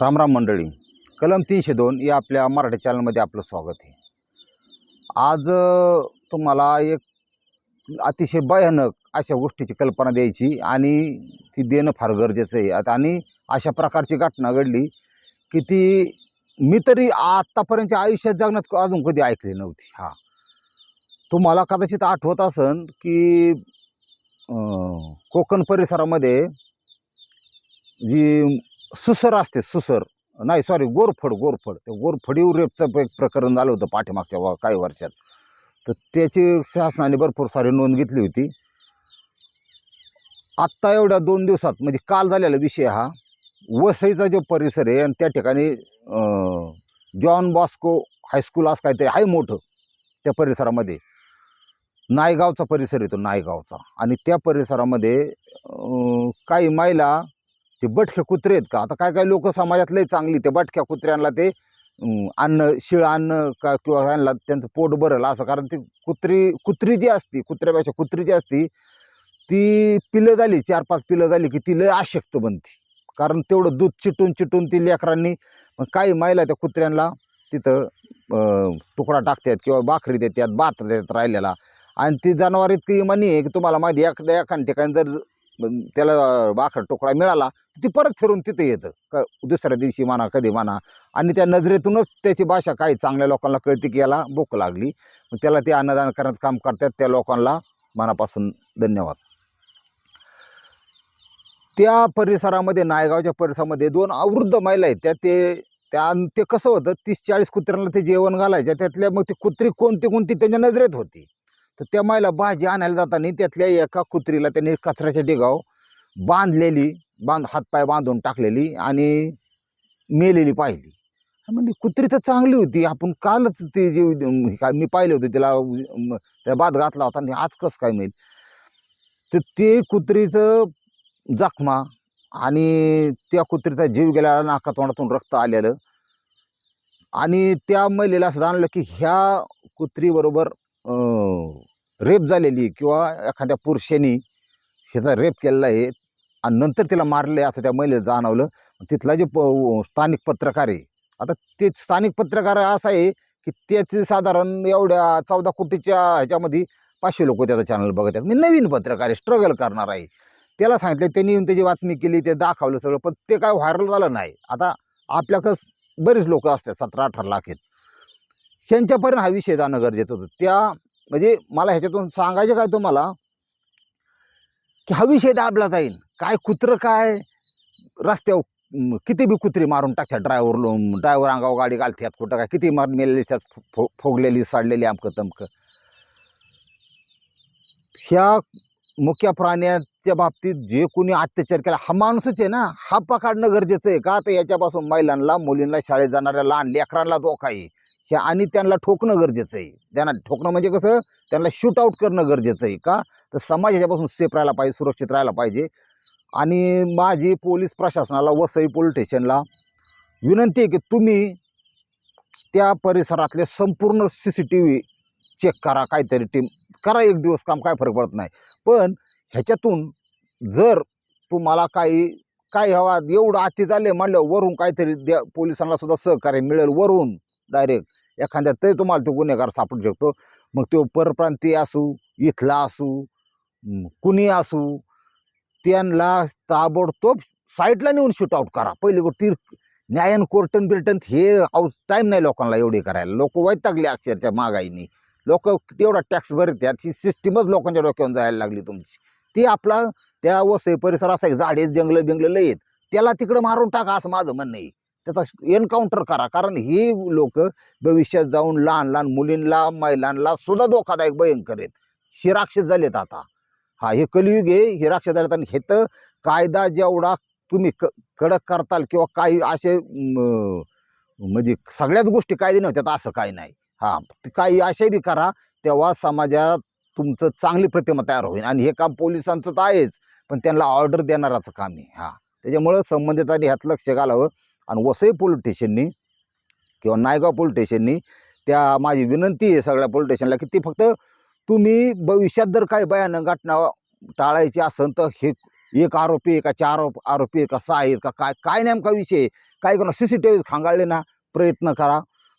रामराम मंडळी कलम तीनशे दोन या आपल्या मराठी चॅनलमध्ये आपलं स्वागत आहे. आज तुम्हाला एक अतिशय भयानक अशा गोष्टीची कल्पना द्यायची आणि ती देणं फार गरजेचं आहे. आता आणि अशा प्रकारची घटना घडली की ती मी तरी आत्तापर्यंतच्या आयुष्यात जगण्यात अजून कधी ऐकली नव्हती. हां. तुम्हाला कदाचित आठवत असन की कोकण परिसरामध्ये जी सुसर असते सुसर. नाही सॉरी गोरफड गोरफड. ते गोरफडीवर रेपचं एक प्रकरण झालं होतं पाठीमागच्या व- काही वर्षात. तर त्याची शासनाने भरपूर सारी नोंद घेतली होती. आत्ता एवढ्या दोन दिवसात म्हणजे काल झालेला विषय हा वसईचा जो परिसर आहे आणि त्या ठिकाणी जॉन बॉस्को हायस्कूल असं काहीतरी आहे मोठं त्या परिसरामध्ये. नायगावचा परिसर येतो नायगावचा. आणि त्या परिसरामध्ये काही महिला ते बटख्या कुत्रे आहेत का? आता काय काय लोक समाजातले चांगली ते बटख्या कुत्र्यांना ते अन्न शिळ अन्न का किंवा आणला त्यांचं पोट भरल असं कारण ती कुत्री कुत्री जी असती कुत्र्यापेक्षा कुत्री जी असती ती पिलं झाली चार पाच पिलं झाली की ती लय आशक्त बनती. कारण तेवढं दूध चिटून चिटून ती लेकरांनी मग काही महिला त्या कुत्र्यांना तिथं तुकडा टाकतात किंवा भाकरी देतात भात देतात राहिलेला. आणि ती जनावर इतकी इमानी आहे की तुम्हाला माहिती एखाद्या एखाद्या ठिकाणी जर त्याला वाखर टोकडा मिळाला ती परत फिरून तिथे येतं. क दुसऱ्या दिवशी म्हणा कधी म्हणा. आणि त्या नजरेतूनच त्याची भाषा काही चांगल्या लोकांना कळते की याला भूक लागली. मग त्याला ते अन्नदान करण्याचं काम करतात. त्या लोकांना मनापासून धन्यवाद. त्या परिसरामध्ये नायगावच्या परिसरामध्ये दोन अवृद्ध महिला आहेत. त्या ते त्या ते कसं होतं? तीस चाळीस कुत्र्यांना ते जेवण घालायच्या त्यातल्या मग ती कुत्री कोणती कोणती? त्यांच्या नजरेत होती. तर त्या महिला भाजी आणायला जाताना त्यातल्या एका कुत्रीला त्यांनी कचऱ्याच्या डेगाव बांधलेली बांध हातपाय बांधून टाकलेली आणि मेलेली पाहिली. म्हणजे कुत्री तर चांगली होती आपण कालच ती जी काय मी पाहिलं होतं तिला त्याला त्या बाद घातला होता आणि आज कसं काय मिळेल? तर ते कुत्रीचं जखमा आणि त्या कुत्रीचा जीव गेला नाका तोंडातून रक्त आलेलं आणि त्या महिलेला असं जाणलं की ह्या कुत्रीबरोबर रेप झालेली किंवा एखाद्या पुरुषाने ह्याचा रेप केलेला आहे आणि नंतर तिला मारले असं त्या महिलेला जाणवलं तिथला जे प स्थानिक पत्रकार आहे. आता ते स्थानिक पत्रकार असा आहे की त्याचे साधारण एवढ्या चौदा कोटीच्या ह्याच्यामध्ये पाचशे लोक त्याचं चॅनल बघत आहेत. मी नवीन पत्रकार आहे स्ट्रगल करणार आहे. त्याला सांगितलं त्यांनी येऊन त्याची बातमी केली ते दाखवलं सगळं पण ते काय व्हायरल झालं नाही. आता आपल्याकडं बरेच लोक असतात सतरा अठरा लाख आहेत. यांच्यापर्यंत हा विषय जाणं गरजेचं होतं. त्या म्हणजे मला ह्याच्यातून सांगायचं काय तुम्हाला? की हा विषय दाबला जाईल. काय कुत्रं काय? रस्त्यावर किती बी कुत्री मारून टाकतात ड्रायव्हर ड्रायव्हर अंगावर गाडी घालतात कुठं काय किती मार मेलेली त्यात फो फोगलेली साडलेली अमकं तमकं. ह्या मुख्य प्राण्याच्या बाबतीत जे कोणी अत्याचार केला हा माणूसच आहे ना. हा पकडणं गरजेचं आहे का? तर याच्यापासून महिलांना मुलींना शाळेत जाणाऱ्या लहान लेकरांना धोका आहे. हे आणि त्यांना ठोकणं गरजेचं आहे. त्यांना ठोकणं म्हणजे कसं? त्यांना शूट आऊट करणं गरजेचं आहे का? तर समाज ह्याच्यापासून सेफ राहायला पाहिजे सुरक्षित राहायला पाहिजे. आणि माझी पोलीस प्रशासनाला वसई पोलीस स्टेशनला विनंती आहे की तुम्ही त्या परिसरातले संपूर्ण C C T V check करा काहीतरी टीम करा एक दिवस काम काय फरक पडत नाही. पण ह्याच्यातून जर तुम्हाला काही काय हवा एवढं आती चालले म्हणलं वरून काहीतरी द्या पोलिसांना सुद्धा सहकार्य मिळेल. वरून डायरेक्ट एखाद्या तरी तुम्हाला तो गुन्हेगार सापडू शकतो. मग तो परप्रांतीय असू इथला असू कुणी असू त्यांना ताबडतोब साईडला नेऊन शूट आउट करा. पहिली गोष्ट न्यायन कोर्टन बिर्टन हे टाईम नाही लोकांना एवढे करायला. लोक वैतागले अक्षरच्या महागाईनी. लोक एवढा टॅक्स भरत त्याची सिस्टीमच लोकांच्या डोक्यावर जायला लागली तुमची. ती आपला त्या वसई परिसर असा झाडे जंगलं बिंगलं लय आहेत. त्याला तिकडं मारून टाका असं माझं म्हणणं आहे. त्याचा एन्काउंटर करा. कारण ही लोक भविष्यात जाऊन लहान लहान मुलींना महिलांना सुद्धा धोकादायक भयंकर आहेत. हे राक्षस झालेत आता. हा हे कलियुग आहे हे राक्षस झालेत आणि हे तर कायदा जेवढा तुम्ही क कडक करताल किंवा काही असे म्हणजे सगळ्याच गोष्टी कायदे नव्हत्यात असं काही नाही. हा काही असे बी करा तेव्हा समाजात तुमचं चांगली प्रतिमा तयार होईल. आणि हे काम पोलिसांचं तर आहेच पण त्यांना ऑर्डर देणाराचं काम आहे. हा त्याच्यामुळं संबंधितांनी ह्यात लक्ष घालावं. आणि वसई पोलीस स्टेशननी किंवा नायगाव पोलीस स्टेशननी त्या माझी विनंती आहे सगळ्या पोलीस स्टेशनला की ती फक्त तुम्ही भविष्यात जर काही भयानक घटना टाळायची असेल तर हे एक आरोपी आहे का चार आरोपी आहे का सहा आहेत का काय काय नेमका विषय आहे? काय करा सी सी टी व्ही खांगाळले ना प्रयत्न करा.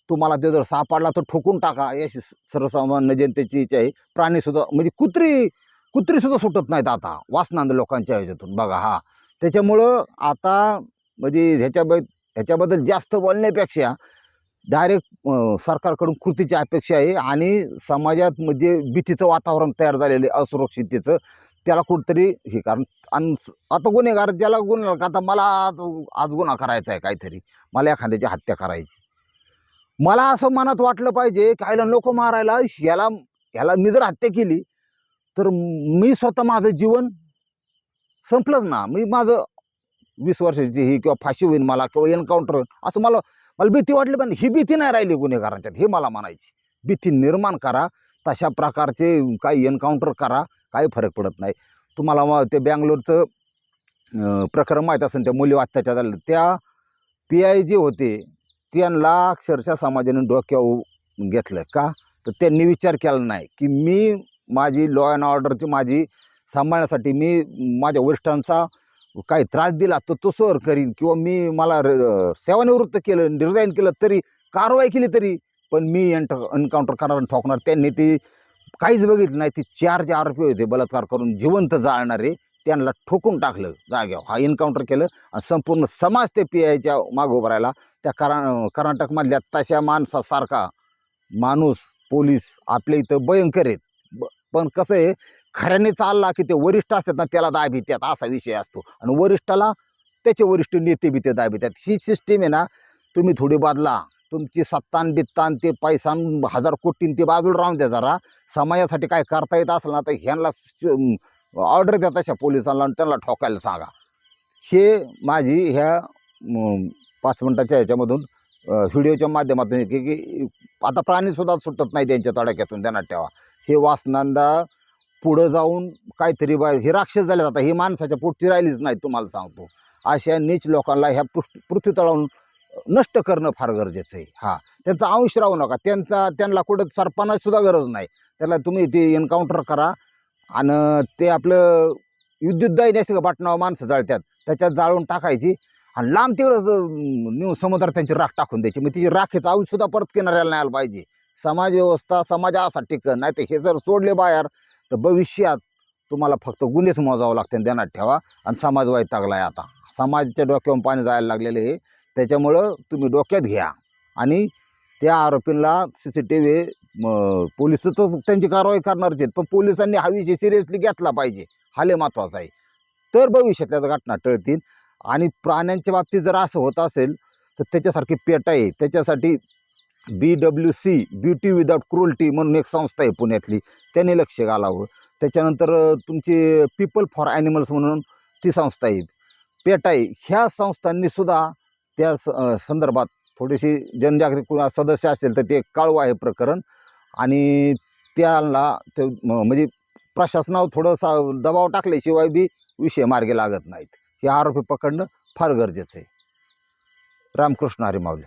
तुम्हाला ते जर सापडला तर ठोकून टाका. याची सर्वसामान्य जनतेची इच्छा आहे. प्राणीसुद्धा म्हणजे कुत्री कुत्रीसुद्धा सुटत नाहीत आता. वासनांद लोकांच्या ह्याच्यातून. बघा हा. त्याच्यामुळं आता म्हणजे ह्याच्या ह्याच्याबद्दल जास्त बोलण्यापेक्षा डायरेक्ट सरकारकडून कृतीची अपेक्षा आहे आणि समाजात म्हणजे भीतीचं वातावरण तयार झालेलं आहे असुरक्षिततेचं. त्याला कुठंतरी हे कारण आणि आता गुन्हेगार ज्याला गुन्हा आता मला आज आज गुन्हा करायचा आहे काहीतरी. मला एखाद्याची हत्या करायची. मला असं मनात वाटलं पाहिजे कायला लोक मारायला याला याला मी जर हत्या केली तर मी स्वतः माझं जीवन संपलंच ना. मी माझं वीस वर्षाची ही किंवा फाशी होईल मला किंवा एन्काउंटर होईल असं मला मला भीती वाटली पण ही भीती नाही राहिली गुन्हेगारांच्यात हे मला म्हणायची. भीती निर्माण करा तशा प्रकारचे काही एन्काउंटर करा काही फरक पडत नाही. तुम्हाला मग ते बँगलोरचं प्रकरण माहीत असेल त्या मुली अत्याचार झालं. त्या पी आय जे होते त्यांना अक्षरशः समाजाने डोक्यावर घेतलं का? तर त्यांनी विचार केला नाही की मी माझी लॉ अँड ऑर्डरची माझी सांभाळण्यासाठी मी माझ्या वरिष्ठांचा काही त्रास दिला तर तो सर करीन किंवा मी मला र- सेवानिवृत्त केलं रिझाईन केलं तरी कारवाई केली तरी पण मी एंट एन्काउंटर करणार ठोकणार. त्यांनी ती काहीच बघितलं नाही. ती चार जे आरोपी होते बलात्कार करून जिवंत जाळणारे त्यांना ठोकून टाकलं जाग्यावर हा एन्काउंटर केलं आणि संपूर्ण समाज ते पी आयच्या मागं उभं राहिला. त्या करा कर्नाटकमधल्या तशा माणसासारखा माणूस पोलीस आपल्या इथं भयंकर आहेत. ब- पण कसं आहे खऱ्याने चालला की ते वरिष्ठ असतात ना त्याला दाबित्यात असा विषय असतो. आणि वरिष्ठाला त्याचे वरिष्ठ नेते बी ते दाबी ही सिस्टीम आहे ना तुम्ही थोडी बदला. तुमची सत्तान बित्तान ते पैसान हजार कोटीन ते बाजूला राहून द्या जरा. समाजासाठी काय करता येत असेल ना तर ह्यांना ऑर्डर द्या तशा पोलिसांना आणि त्यांना ठोकायला सांगा. हे माझी ह्या पाच मिनटाच्या ह्याच्यामधून व्हिडिओच्या माध्यमातून की की आता प्राणीसुद्धा सुटत नाही त्यांच्या तडाख्यातून त्यांना ठेवा. हे वासनांदा पुढं जाऊन काहीतरी बा हे राक्षस झाले आता ही माणसाच्या पुढची राहिलीच नाही तुम्हाला सांगतो. अशा नीच लोकांना ह्या पृष्ठ पृथ्वी तळावून नष्ट करणं फार गरजेचं आहे. हा. त्यांचा अंश राहू नका. त्यांचा त्यांना कुठं सरपणाची सुद्धा गरज नाही. त्याला तुम्ही ते एन्काउंटर करा आणि ते आपलं विद्युतदायी असते का? बटनावर माणसं जाळतात त्याच्यात जाळून टाकायची आणि लांब तिकडं नेऊन समुद्रात त्यांची राख टाकून द्यायची. मग तिची राखेचा अंश परत किनाऱ्याला नाही आला पाहिजे. समाज व्यवस्था समाजासाठी नाही तर हे जर सोडले बाहेर तर भविष्यात तुम्हाला फक्त गुन्हेच मोजावं लागते ध्यानात ठेवा आणि समाज वैतागला आहे आता. समाजाच्या डोक्यावर पाणी जायला लागलेले आहे. त्याच्यामुळं तुम्ही डोक्यात घ्या. आणि त्या आरोपींना C C T V police तर त्यांची कारवाई करणारच आहेत. पण पोलिसांनी हा विषय सिरियसली घेतला पाहिजे. हा लय महत्त्वाचा आहे. तर भविष्यातल्या घटना टळतील. आणि प्राण्यांच्या बाबतीत जर असं होत असेल तर त्याच्यासारखी पेट आहे त्याच्यासाठी B W C beauty without cruelty म्हणून एक संस्था आहे पुण्यातली. त्याने लक्ष घालावं. त्याच्यानंतर तुमची पीपल फॉर ॲनिमल्स म्हणून ती संस्था आहे. पेटाई ह्या संस्थांनी सुद्धा त्या स संदर्भात थोडीशी जनजागृती कुणा सदस्य असेल तर ते कळवं आहे प्रकरण. आणि त्याला ते म्हणजे प्रशासनावर थोडंसा दबाव टाकल्याशिवाय बी विषय मार्गे लागत नाहीत. हे आरोपी पकडणं फार गरजेचं आहे. रामकृष्ण हरी माऊली.